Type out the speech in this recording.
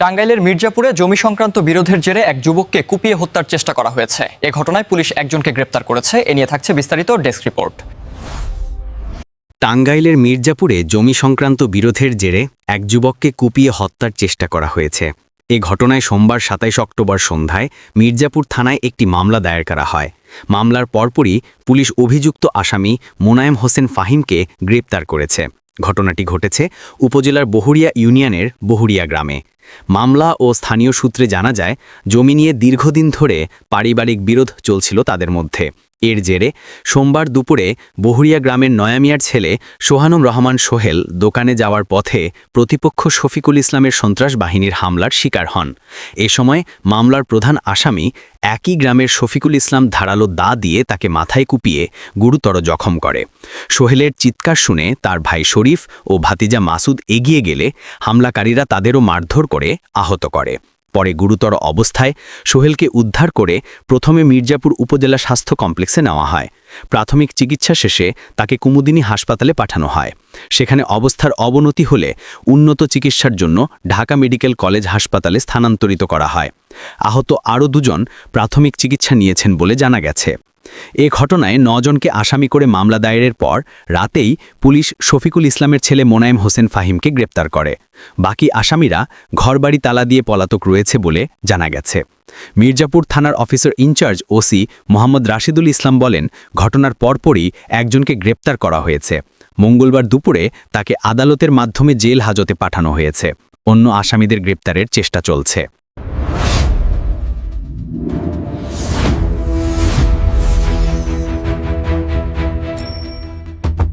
টাঙ্গাইলের মির্জাপুরে জমি সংক্রান্ত বিরোধের জেরে এক যুবককে কুপিয়ে হত্যার চেষ্টা করা হয়েছে। এ ঘটনায় পুলিশ একজনকে গ্রেপ্তার করেছে। এ নিয়ে থাকছে বিস্তারিত ডেস্ক রিপোর্ট। টাঙ্গাইলের মির্জাপুরে জমি সংক্রান্ত বিরোধের জেরে এক যুবককে কুপিয়ে হত্যার চেষ্টা করা হয়েছে। এ ঘটনায় সোমবার সাতাইশ অক্টোবর সন্ধ্যায় মির্জাপুর থানায় একটি মামলা দায়ের করা হয়। মামলার পরপরই পুলিশ অভিযুক্ত আসামি মোনায়েম হোসেন ফাহিমকে গ্রেপ্তার করেছে। ঘটনাটি ঘটেছে উপজেলার বহুরিয়া ইউনিয়নের বহুরিয়া গ্রামে। মামলা ও স্থানীয় সূত্রে জানা যায়, জমি নিয়ে দীর্ঘদিন ধরে পারিবারিক বিরোধ চলছিল তাদের মধ্যে। এর জেরে সোমবার দুপুরে বহুরিয়া গ্রামের নয়ামিয়ার ছেলে সোহানুম রহমান সোহেল দোকানে যাওয়ার পথে প্রতিপক্ষ শফিকুল ইসলামের সন্ত্রাস বাহিনীর হামলার শিকার হন। এ সময় মামলার প্রধান আসামি একই গ্রামের শফিকুল ইসলাম ধারালো দা দিয়ে তাকে মাথায় কুপিয়ে গুরুতর জখম করে। সোহেলের চিৎকার শুনে তার ভাই শরীফ ও ভাতিজা মাসুদ এগিয়ে গেলে হামলাকারীরা তাদেরও মারধর করে আহত করে। পরে গুরুতর অবস্থায় সোহেলকে উদ্ধার করে প্রথমে মির্জাপুর উপজেলা স্বাস্থ্য কমপ্লেক্সে নেওয়া হয়। প্রাথমিক চিকিৎসা শেষে তাকে কুমুদিনী হাসপাতালে পাঠানো হয়। সেখানে অবস্থার অবনতি হলে উন্নত চিকিৎসার জন্য ঢাকা মেডিকেল কলেজ হাসপাতালে স্থানান্তরিত করা হয়। আহত আরও দুজন প্রাথমিক চিকিৎসা নিয়েছেন বলে জানা গেছে। এ ঘটনায় নজনকে আসামি করে মামলা দায়েরের পর রাতেই পুলিশ শফিকুল ইসলামের ছেলে মোনায়েম হোসেন ফাহিমকে গ্রেপ্তার করে। বাকি আসামিরা ঘরবাড়ি তালা দিয়ে পলাতক রয়েছে বলে জানা গেছে। মির্জাপুর থানার officer in charge OC Mohammad Rashidul Islam বলেন, ঘটনার পরপরই একজনকে গ্রেপ্তার করা হয়েছে। মঙ্গলবার দুপুরে তাকে আদালতের মাধ্যমে জেল হাজতে পাঠানো হয়েছে। অন্য আসামিদের গ্রেপ্তারের চেষ্টা চলছে।